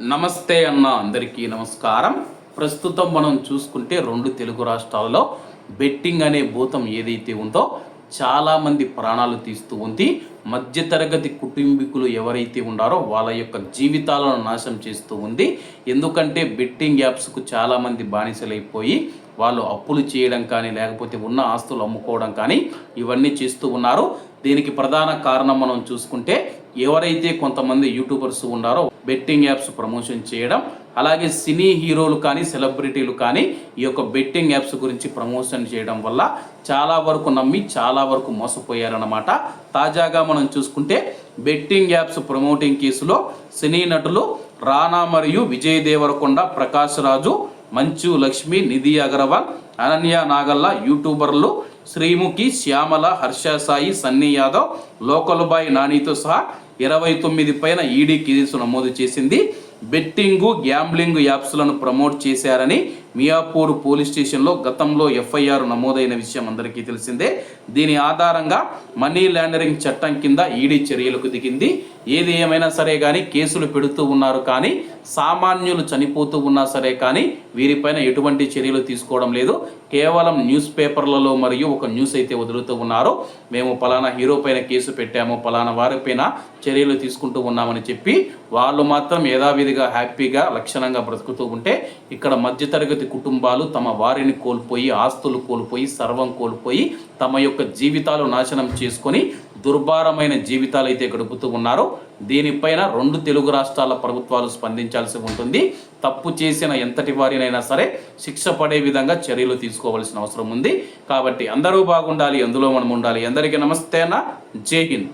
నమస్తే అన్న అందరికీ నమస్కారం. ప్రస్తుతం మనం చూసుకుంటే రెండు తెలుగు రాష్ట్రాల్లో బెట్టింగ్ అనే భూతం ఏదైతే ఉందో చాలామంది ప్రాణాలు తీస్తూ ఉంది. మధ్యతరగతి కుటుంబీకులు ఎవరైతే ఉన్నారో వాళ్ళ యొక్క జీవితాలను నాశనం చేస్తూ ఉంది. ఎందుకంటే బెట్టింగ్ యాప్స్కు చాలామంది బానిసలైపోయి వాళ్ళు అప్పులు చేయడం కానీ లేకపోతే ఉన్న ఆస్తులు అమ్ముకోవడం కానీ ఇవన్నీ చేస్తూ ఉన్నారు. దీనికి ప్రధాన కారణం మనం చూసుకుంటే ఎవరైతే కొంతమంది యూట్యూబర్స్ ఉన్నారో బెట్టింగ్ యాప్స్ ప్రమోషన్ చేయడం అలాగే సినీ హీరోలు కానీ సెలబ్రిటీలు కానీ ఈ యొక్క బెట్టింగ్ యాప్స్ గురించి ప్రమోషన్ చేయడం వల్ల చాలా వరకు నమ్మి చాలా వరకు మోసపోయారన్నమాట. తాజాగా మనం చూసుకుంటే బెట్టింగ్ యాప్స్ ప్రమోటింగ్ కేసులో సినీ నటులు రానా మరియు విజయ్ దేవరకొండ ప్రకాష్ రాజు మంచు లక్ష్మి నిధి అగర్వాల్ అనన్య నాగల్ల యూట్యూబర్లు శ్రీముఖి శ్యామల హర్ష సాయి సన్నీ యాదవ్ లోకల్ బాయ్ నానితో సహా ఇరవై తొమ్మిది పైన ఈడీ కేసు నమోదు చేసింది. బెట్టింగు గ్యాంబ్లింగ్ యాప్స్లను ప్రమోట్ చేశారని మియాపూర్ పోలీస్ స్టేషన్లో గతంలో ఎఫ్ఐఆర్ నమోదైన విషయం అందరికీ తెలిసిందే. దీని ఆధారంగా మనీ లాండరింగ్ చట్టం కింద ఈడీ చర్యలకు దిగింది. ఏది ఏమైనా సరే కానీ కేసులు పెడుతూ ఉన్నారు కానీ సామాన్యులు చనిపోతూ ఉన్నా సరే కానీ వీరిపైన ఎటువంటి చర్యలు తీసుకోవడం లేదు. కేవలం న్యూస్ పేపర్లలో మరియు ఒక న్యూస్ అయితే వదులుతూ ఉన్నారు. మేము పలానా హీరో పైన కేసు పెట్టాము పలానా వారిపైన చర్యలు తీసుకుంటూ ఉన్నామని చెప్పి వాళ్ళు మాత్రం యథావిధిగా హ్యాపీగా లక్షణంగా బ్రతుకుతూ ఉంటే ఇక్కడ మధ్యతరగతి కుటుంబాలు తమ వారిని కోల్పోయి ఆస్తులు కోల్పోయి సర్వం కోల్పోయి తమ యొక్క జీవితాలు నాశనం చేసుకొని దుర్భారమైన జీవితాలు అయితే గడుపుతూ ఉన్నారు. దీనిపైన రెండు తెలుగు రాష్ట్రాల ప్రభుత్వాలు స్పందించాల్సి ఉంటుంది. తప్పు చేసిన ఎంతటి వారినైనా సరే శిక్ష పడే విధంగా చర్యలు తీసుకోవాల్సిన అవసరం ఉంది. కాబట్టి అందరూ బాగుండాలి అందులో మనం ఉండాలి. అందరికీ నమస్తే అన్న. జై హింద్.